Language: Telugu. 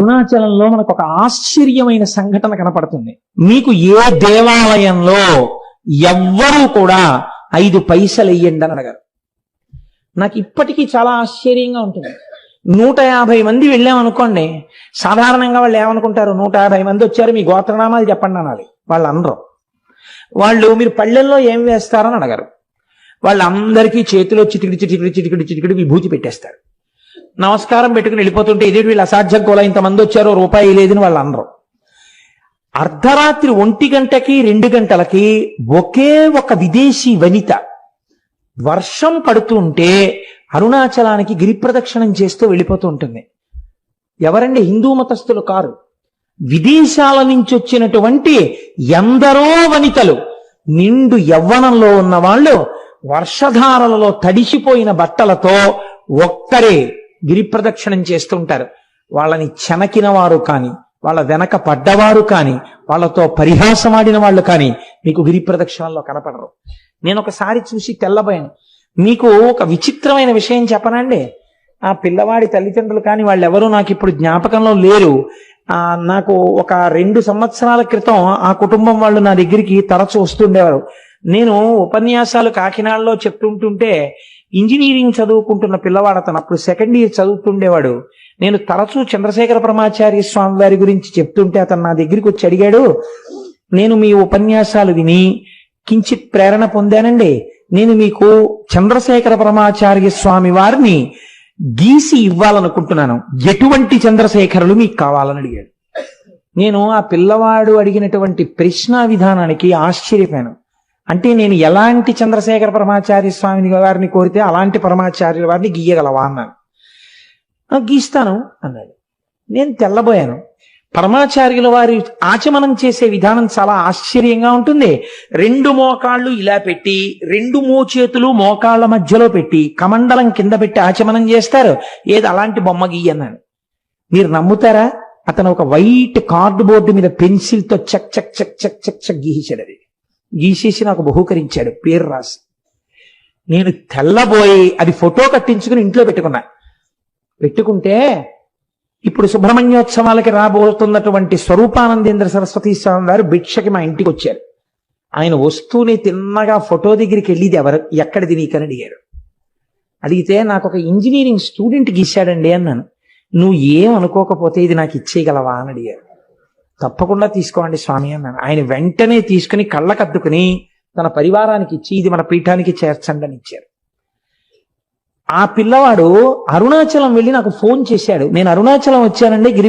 అరుణాచలంలో మనకు ఒక ఆశ్చర్యమైన సంఘటన కనపడుతుంది. మీకు ఏ దేవాలయంలో ఎవ్వరూ కూడా ఐదు పైసలు ఇయ్యండి అని అడగారు నాకు ఇప్పటికీ చాలా ఆశ్చర్యంగా ఉంటుంది. నూట యాభై మంది వెళ్ళామనుకోండి సాధారణంగా వాళ్ళు ఏమనుకుంటారు? నూట యాభై మంది వచ్చారు మీ గోత్రనామాలు చెప్పండి అనాలి. వాళ్ళు అనరు. వాళ్ళు మీరు పళ్ళెల్లో ఏం వేస్తారని అడగారు. వాళ్ళందరికీ చేతిలో చిటికిడి చిటికిడి చిటికిడి చిటికిడి విభూతి పెట్టేస్తారు. నమస్కారం పెట్టుకుని వెళ్ళిపోతుంటే ఇదే వీళ్ళు అసాధ్యం కోలా? ఇంతమంది వచ్చారో రూపాయి లేదని వాళ్ళు అనరు. అర్ధరాత్రి ఒంటి గంటకి రెండు గంటలకి ఒకే ఒక విదేశీ వనిత వర్షం పడుతుంటే అరుణాచలానికి గిరి ప్రదక్షిణం చేస్తూ వెళ్ళిపోతూ ఉంటుంది. ఎవరండి? హిందూ మతస్థులు కారు. విదేశాల నుంచి వచ్చినటువంటి ఎందరో వనితలు నిండు యవ్వనంలో ఉన్న వాళ్ళు వర్షధారలలో తడిసిపోయిన బట్టలతో ఒక్కరే గిరి ప్రదక్షిణం చేస్తుంటారు వాళ్ళని చెనకిన వారు కానీ వాళ్ళ వెనక పడ్డవారు కానీ వాళ్ళతో పరిహాసమాడిన వాళ్ళు కానీ మీకు గిరిప్రదక్షిణంలో కనపడరు. నేను ఒకసారి చూసి తెల్లబోయాను. మీకు ఒక విచిత్రమైన విషయం చెప్పనండి. ఆ పిల్లవాడి తల్లిదండ్రులు కానీ వాళ్ళెవరూ నాకు ఇప్పుడు జ్ఞాపకంలో లేరు. ఆ నాకు ఒక రెండు సంవత్సరాల క్రితం ఆ కుటుంబం వాళ్ళు నా దగ్గరికి తరచు వస్తుండేవారు నేను ఉపన్యాసాలు కాకినాడలో చెప్తుంటుంటే ఇంజనీరింగ్ చదువుకుంటున్న పిల్లవాడు అతను అప్పుడు సెకండ్ ఇయర్ చదువుతుండేవాడు. నేను తరచూ చంద్రశేఖర పరమాచార్య స్వామి వారి గురించి చెప్తుంటే అతను నా దగ్గరికి వచ్చి అడిగాడు నేను మీ ఉపన్యాసాలు విని కించిత్ ప్రేరణ పొందానండి. నేను మీకు చంద్రశేఖర పరమాచార్య స్వామి వారిని గీసి ఇవ్వాలనుకుంటున్నాను. ఎటువంటి చంద్రశేఖరులు మీకు కావాలని అడిగాడు. నేను ఆ పిల్లవాడు అడిగినటువంటి ప్రశ్న విధానానికి ఆశ్చర్యపోయాను. అంటే నేను ఎలాంటి చంద్రశేఖర పరమాచార్య స్వామిని వారిని కోరితే అలాంటి పరమాచార్యుల వారిని గీయగలవా అన్నాను గీస్తాను అన్నాడు. నేను తెల్లబోయాను. పరమాచార్యుల వారి ఆచమనం చేసే విధానం చాలా ఆశ్చర్యంగా ఉంటుంది. రెండు మోకాళ్ళు ఇలా పెట్టి రెండు మోచేతులు మోకాళ్ళ మధ్యలో పెట్టి కమండలం కింద పెట్టి ఆచమనం చేస్తారు. ఏది అలాంటి బొమ్మ గీయన్నాను మీరు నమ్ముతారా? అతను ఒక వైట్ కార్డు బోర్డు మీద పెన్సిల్తో చక్ చక్ చక్ చక్ చక్ చక్ గీసాడు అది. గీసేసి నాకు బహూకరించాడు. పేరు రాసి. నేను తెల్లబోయి అది ఫోటో కట్టించుకుని ఇంట్లో పెట్టుకున్నా. పెట్టుకుంటే ఇప్పుడు సుబ్రహ్మణ్యోత్సవాలకి రాబోతున్నటువంటి స్వరూపానందేంద్ర సరస్వతి స్వామి వారు భిక్షకి మా ఇంటికి వచ్చారు. ఆయన వస్తూనే తిన్నగా ఫోటో దగ్గరికి వెళ్ళిది ఎవరు ఎక్కడిది నీకని అడిగారు. అడిగితే నాకు ఒక ఇంజనీరింగ్ స్టూడెంట్ గీశాడండి అన్నాను. నువ్వు ఏం అనుకోకపోతే ఇది నాకు ఇచ్చేయగలవా అని అడిగారు. తప్పకుండా తీసుకోండి స్వామి అన్నాను ఆయన వెంటనే తీసుకుని కళ్ళకద్దుకుని తన పరివారానికి ఇచ్చి ఇది మన పీఠానికి చేర్చండి అని ఇచ్చారు. ఆ పిల్లవాడు అరుణాచలం వెళ్ళి నాకు ఫోన్ చేశాడు. నేను అరుణాచలం వచ్చానండి గిరి